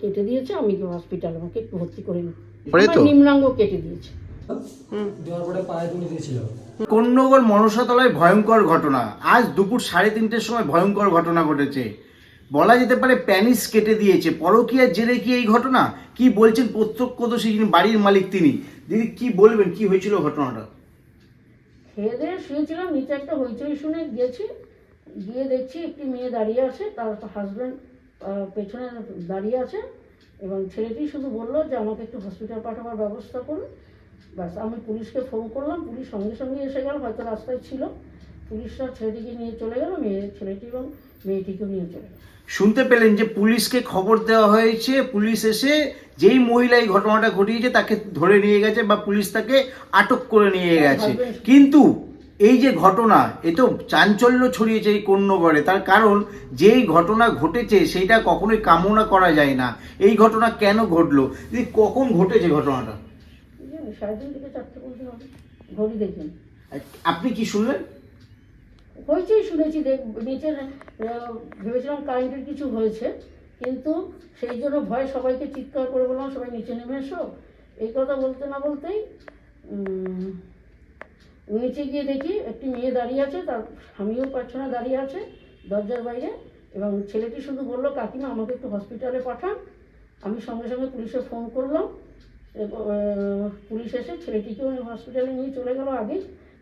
কেটে দিয়েছে আমি হসপিটালে আমাকে একটু ভর্তি করে নি নিম্নাঙ্গ কেটে দিয়েছে। কন্যগর মনসাতলায় ভয়ঙ্কর ঘটনা। আজ দুপুর সাড়ে তিনটের সময় ভয়ঙ্কর ঘটনা ঘটেছে। বলা যেতে পারে প্যানিস কেটে দিয়েছে। পরকীয়ার জেলে কি এই ঘটনা? কি বলছেন প্রত্যক্ষদর্শী যিনি বাড়ির মালিক তিনি? দিদি কি বলবেন? কি হয়েছিল ঘটনাটা? খেয়ে দিয়ে শুয়েছিলাম নিচে একটা হইচই শুনে গেছি। গিয়ে দেখছি একটি মেয়ে দাঁড়িয়ে আছে তার হাজব্যান্ড পেছনে দাঁড়িয়ে আছে এবং ছেলেটি শুধু বলল যে আমাকে একটু হসপিটাল পাঠাবার ব্যবস্থা করুন। ব্যাস আমি পুলিশকে ফোন করলাম। পুলিশ সঙ্গে সঙ্গে এসে গেল হয়তো রাস্তায় ছিল। পুলিশরা ছেলেটিকে নিয়ে চলে গেল মেয়ে ছেলেটি এবং মেয়েটিকেও নিয়ে চলে গেল। শুনতে পেলেন যে পুলিশকে খবর দেওয়া হয়েছে। পুলিশ এসে যেই মহিলা এই ঘটনাটা ঘটিয়েছে তাকে ধরে নিয়ে গেছে বা পুলিশ তাকে আটক করে নিয়ে গেছে। কিন্তু এই যে ঘটনা এ তো চাঞ্চল্য ছড়িয়েছে এই কন্যগড়ে। তার কারণ যেই ঘটনা ঘটেছে সেইটা কখনোই কামনা করা যায় না। এই ঘটনা কেন ঘটলো? দিদি, কখন ঘটেছে ঘটনাটা? আপনি কি শুনলেন? হয়েছেই শুনেছি দেখ নিচে ভেবেছিলাম কারেন্টের কিছু হয়েছে কিন্তু সেই জন্য ভয় সবাইকে চিৎকার করে বললাম সবাই নিচে নেমে এসো। এই কথা বলতে না বলতেই নিচে গিয়ে দেখি একটি মেয়ে দাঁড়িয়ে আছে তার স্বামীও পেছনে দাঁড়িয়ে আছে দরজার বাইরে এবং ছেলেটি শুধু বলল কাকিমা আমাকে একটু হসপিটালে পাঠান। আমি সঙ্গে সঙ্গে পুলিশে ফোন করলাম। পুলিশ এসে ছেলেটিকেও হসপিটালে নিয়ে চলে গেল আগে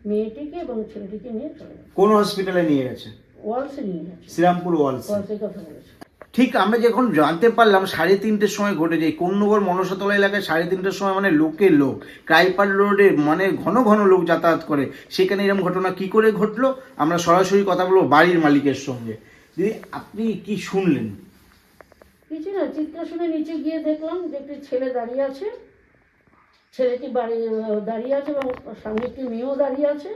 মেয়েটিকে এবং ছেলেটিকে নিয়ে চলে গেল। কোন হসপিটালে নিয়ে গেছে? ওয়ালসে নিয়ে গেছে। শ্রীরামপুর ওয়ালস। ওয়ালসে কথা বলেছে। ঠিক আমরা যখন জানতে পারলাম সাড়ে তিনটের সময় ঘটে এই কন্যগর মনসাতলা এলাকায় সাড়ে তিনটের সময় মানে লোকের লোক ক্রাইপার রোডে মানে ঘন ঘন লোক যাতায়াত করে, সেখানে এরকম ঘটনা কি করে ঘটলো? আমরা সরাসরি কথা বলব বাড়ির মালিকের সঙ্গে। দিদি, আপনি কি শুনলেন? কিছু না, চিৎকার শুনে নিচে গিয়ে দেখলাম যে একটি ছেলে দাঁড়িয়ে আছে। ছেলেটি বাড়ি দাঁড়িয়ে আছে এবং সামনে একটি মেয়েও দাঁড়িয়ে আছে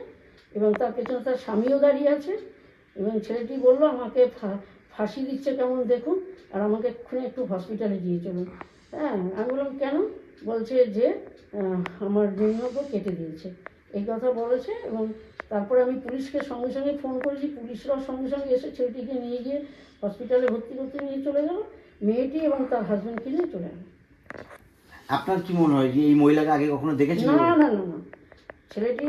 এবং তার পেছনে তার স্বামীও দাঁড়িয়ে আছে এবং ছেলেটি বলল, আমাকে ফাঁসি দিচ্ছে কেমন দেখুন আর আমাকে এক্ষুনি একটু হসপিটালে দিয়ে চলুন। হ্যাঁ আমি বললাম কেন? বলছে যে আমার নিম্নজ্ঞ কেটে দিয়েছে। এই কথা বলেছে এবং তারপরে আমি পুলিশকে সঙ্গে সঙ্গে ফোন করেছি। পুলিশরাও সঙ্গে সঙ্গে এসে ছেলেটিকে নিয়ে গিয়ে হসপিটালে ভর্তি করতে নিয়ে চলে গেল। মেয়েটি এবং তার হাজব্যান্ডকে নিয়ে চলে গেল। আপনার কি মনে হয় যে এই মহিলাকে আগে কখনো দেখেছেন না না না না। ছেলেটি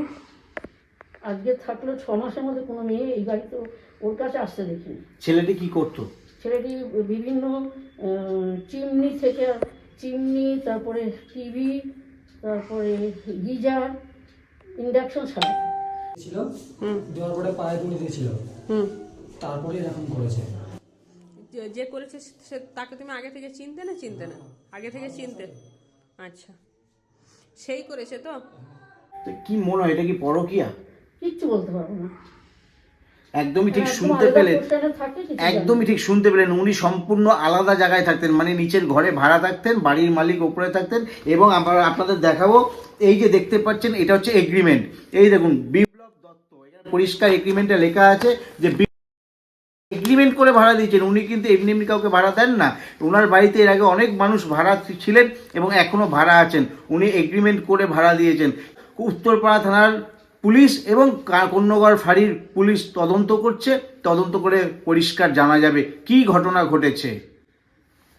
আজকে থাকল ছ মাসের মধ্যে কোনো মেয়ে এই বাড়িতে ওর কাছে আসতে দেখিনি। ছেলেটি কি করতো? ছেলেটি বিভিন্ন চিমনি থেকে চিমনি তারপরে টিভি তারপরে গিজার ইন্ডাকশন ছাড়া ছিল দেওয়ার পরে পায়ে তুলে দিয়েছিল। তারপরে এরকম করেছে। যে- যে করেছে সে তাকে তুমি আগে থেকে চিনতে না চিনতে না? আগে থেকে চিনতে? আচ্ছা। সেই করেছে তো? তো কি মনে হয় এটা কি পরকিয়া? কিচ্ছু বলতে পারব না। একদমই ঠিক শুনতে পেলেন। একদমই ঠিক শুনতে পেলেন। উনি সম্পূর্ণ আলাদা জায়গায় থাকতেন মানে নিচের ঘরে ভাড়া থাকতেন বাড়ির মালিক ওপরে থাকতেন এবং আমরা আপনাদের দেখাবো এই যে দেখতে পাচ্ছেন এটা হচ্ছে এগ্রিমেন্ট এই দেখুন বিপ্লব দত্ত এখানে পরিষ্কার এগ্রিমেন্টে লেখা আছে যে এগ্রিমেন্ট করে ভাড়া দিয়েছেন। উনি কিন্তু এমনি এমনি কাউকে ভাড়া দেন না। ওনার বাড়িতে এর আগে অনেক মানুষ ভাড়া ছিলেন এবং এখনও ভাড়া আছেন। উনি এগ্রিমেন্ট করে ভাড়া দিয়েছেন। উত্তরপাড়া থানার পুলিশ এবং কন্যগড় ফাঁড়ির পুলিশ তদন্ত করছে। তদন্ত করে পরিষ্কার জানা যাবে কি ঘটনা ঘটেছে।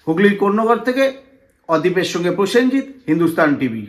হুগলির কন্যগড় থেকে অদীপের সঙ্গে প্রসেনজিৎ, হিন্দুস্তান টিভি।